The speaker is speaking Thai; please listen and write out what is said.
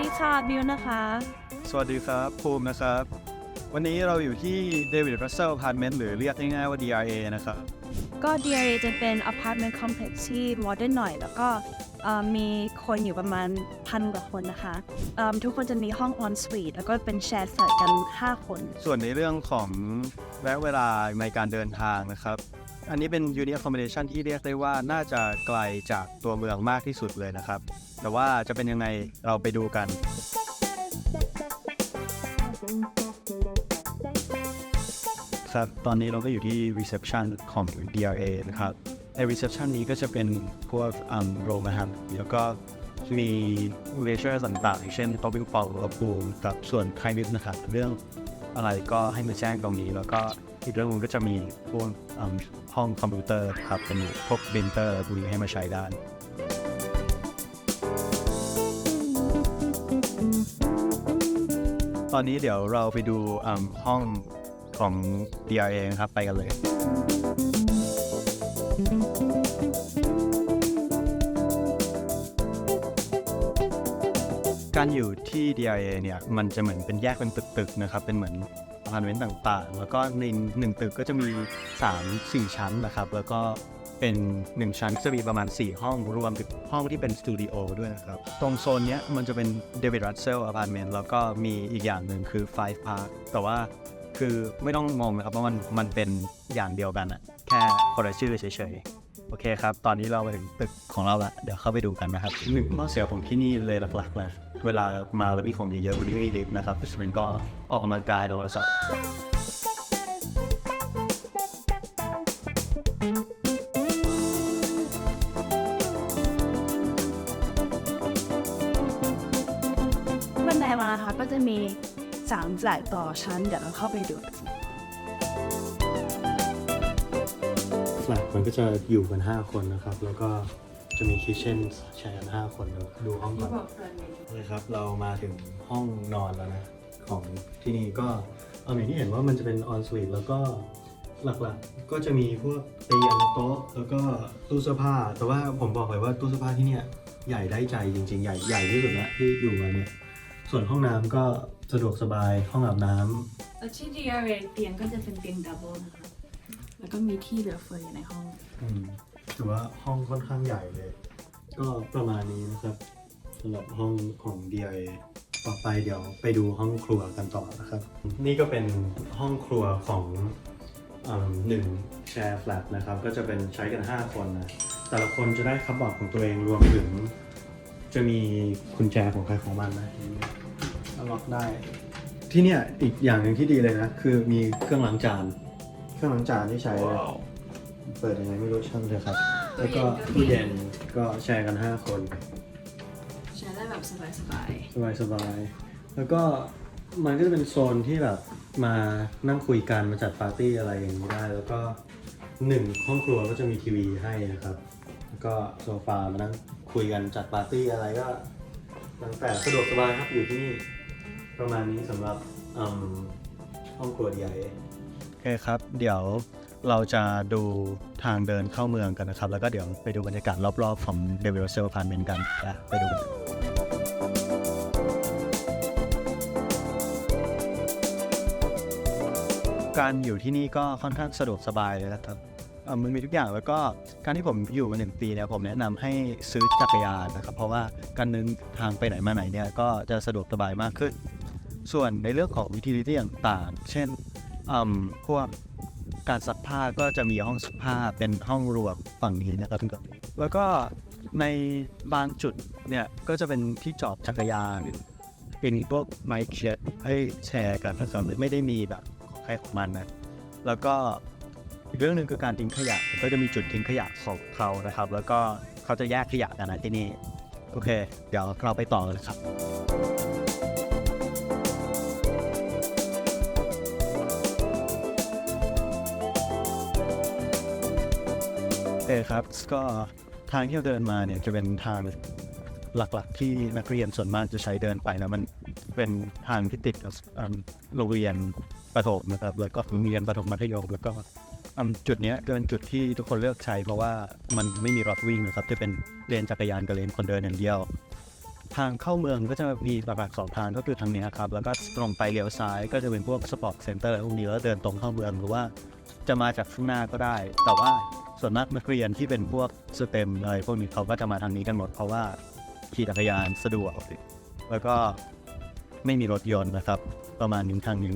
ดีค่ะบิวนะคะ สวัสดีครับ ภูมินะครับ วันนี้เราอยู่ที่ David Russell Apartment หรือเรียกง่ายๆว่า DRA นะครับ ก็ DRA จะเป็น apartment complex ที่ modern หน่อย แล้วก็เอ่อมีคนอยู่ประมาณพันกว่าคนนะคะเอิ่มทุกคนจะมีห้อง on suite แล้วก็เป็น share flat กัน 5 คน ส่วนในเรื่องของระยะเวลาในการเดินทางนะครับ อันนี้เป็น unit accommodation ที่เรียกได้ว่าน่าจะไกลจากตัวเมืองมากที่สุดเลยนะครับ แต่ว่าจะเป็นยังไงเราไปดูกัน ครับตอนนี้เราก็อยู่ที่ reception ของ DRA นะครับใน reception นี้ก็จะเป็นพวกอืมโรงอาหารแล้วก็มีเลเชอร์ต่างๆเช่น topping fall กับปูกับส่วนใครนิดนะครับเรื่อง อะไรก็ให้มาแจ้งตรงนี้ แล้วก็อีกเรื่องนึงก็จะมีพวกห้องคอมพิวเตอร์ครับเป็นพวกบินเตอร์พวกนี้ให้มาใช้ได้ตอนนี้เดี๋ยวเราไปดูห้องของ DRA นะครับ ไปกันเลย การอยู่ที่ DRA เนี่ยมันจะเหมือนเป็นแยกเป็นตึกๆนะครับเป็นเหมือนอพาร์ตเมนต์ต่างๆ แล้วก็ในหนึ่งตึกก็จะมี 3 4 ชั้นนะครับแล้วก็เป็น 1 ชั้นจะมีประมาณ 4 ห้องรวมถึงห้องที่เป็นสตูดิโอด้วยนะครับ ตรงโซนเนี้ยมันจะเป็น David Russell Apartment แล้วก็มีอีกอย่างหนึ่งคือ Five Park แต่ว่าคือไม่ต้องงงนะครับว่ามันมันเป็นอย่างเดียวกันอะแค่คนละชื่อเฉยๆ โอเคครับ ตอนนี้เรามาถึงตึกของเราละเดี๋ยวเข้าไปดูกันนะครับหนึ่งข้อเสียของที่นี่เลยหลักๆเลย เวลามาแล้วมีของเยอะๆวันนี้ไม่มีลิฟต์นะครับเพราะฉะนั้นก็ออกกำลังกายโดยสัตว์บันไดมานะคะก็จะมี3หลายต่อชั้น เดี๋ยวเราเข้าไปดูแฟลตมันก็จะอยู่กัน 5 คนนะครับ แล้วก็ จะมีคิทเช่นแชร์กัน5คนเดี๋ยวดูห้องก่อนเลยครับ เรามาถึงห้องนอนแล้วนะ ของที่นี่ก็เอาอย่างที่เห็นว่ามันจะเป็นออนสวีทแล้วก็หลักๆ ก็จะมีพวกเตียงโต๊ะ แล้วก็ตู้เสื้อผ้า แต่ว่าผมบอกเลยว่าตู้เสื้อผ้าที่เนี่ยใหญ่ได้ใจจริง ๆ ใหญ่ใหญ่ที่สุดแล้วที่อยู่มาเนี่ย ส่วนห้องน้ำก็สะดวกสบายห้องอาบน้ำแล้วที่ DRA เตียงก็จะเป็นเตียงดับเบิลนะคะแล้วก็มีที่เหลือเฟืออยู่ในห้องอืม ถือว่าห้องค่อนข้างใหญ่เลย ก็ประมาณนี้นะครับสำหรับห้องของ DIA ต่อไปเดี๋ยวไปดูห้องครัวกันต่อนะครับ นี่ก็เป็นห้องครัวของอืมหนึ่งแชร์แฟลตนะครับ ก็จะเป็นใช้กัน 5 คนนะ แต่ละคนจะได้คับบอร์ดของตัวเองรวมถึง จะมีกุญแจของใครของมันนะล็อกได้ ที่เนี่ยอีกอย่างหนึ่งที่ดีเลยนะ คือมีเครื่องล้างจาน เครื่องล้างจานที่ใช้เลย เปิดยังไงไม่รู้ช่างเถอะครับ แล้วก็ตู้เย็นก็แชร์กัน 5 คน ใช้ได้แบบสบายสบายสบายๆแล้วก็มันก็จะเป็นโซนที่แบบมานั่งคุยกันมาจัดปาร์ตี้อะไรอย่างนี้ได้ แล้วก็หนึ่งห้องครัวก็จะมีทีวีให้นะครับ แล้วก็โซฟามานั่งคุยกันจัดปาร์ตี้อะไรก็ตั้งแต่สะดวกสบายครับอยู่ที่นี่ประมาณนี้สำหรับอืมห้องครัว DIA โอเคครับ เดี๋ยว เราจะดูทางเดินเข้าเมืองกันนะครับ แล้วก็เดี๋ยวไปดูบรรยากาศรอบๆ ของ d e v i l s e l Apartment กันอะไปดูกันการอยู่ที่นี่ก็ค่อนข้างสะดวกสบายเลยนะครับมันมีทุกอย่างแล้วก็การที่ผมอยู่มาหนึ่งปีเนี่ยผมแนะนำให้ซื้อจักรยานนะครับ เพราะว่าการเดินทางไปไหนมาไหนเนี่ยก็จะสะดวกสบายมากขึ้น ส่วนในเรื่องของวิธีที่ต่าง เช่นอืมพวก การซักผ้าก็จะมีห้องซักผ้าเป็นห้องรวมฝั่งนี้นะครับทุกคนแล้วก็ในบางจุดเนี่ยก็จะเป็นที่จอดจักรยานเป็นพวกไมค์เชดให้แชร์กันนะครับไม่ได้มีแบบของใครของมันนะแล้วก็อีกเรื่องหนึ่งคือการทิ้งขยะก็จะมีจุดทิ้งขยะของเขานะครับ แล้วก็เขาจะแยกขยะกันนะที่นี่ โอเค เดี๋ยวเราไปต่อเลยครับ เอครับ ก็ทางที่เราเดินมาเนี่ยจะเป็นทางหลักๆ ที่นักเรียนส่วนมากจะใช้เดินไปนะมันเป็นทางที่ติดกับโรงเรียนประถมนะครับ แล้วก็โรงเรียนประถมมัธยมแล้วก็จุดเนี้ยก็เป็นจุดที่ทุกคนเลือกใช้เพราะว่ามันไม่มีรถวิ่งนะครับจะเป็นเลนจักรยานกับเลนคนเดินอย่างเดียว ทางเข้าเมืองก็จะมีหลักๆสองทางก็คือทางนี้ครับ แล้วก็ตรงไปเลี้ยวซ้ายก็จะเป็นพวกสปอร์ตเซ็นเตอร์พวกนี้แล้วเดินตรงเข้าเมืองหรือว่าจะมาจากข้างหน้าก็ได้ แต่ว่าส่วนมากนักเรียนที่เป็นพวกสเต็มอะไรพวกนี้เขาก็จะมาทางนี้กันหมด เพราะว่าขี่จักรยานสะดวกแล้วก็ไม่มีรถยนต์นะครับ ประมาณนี้ทางนี้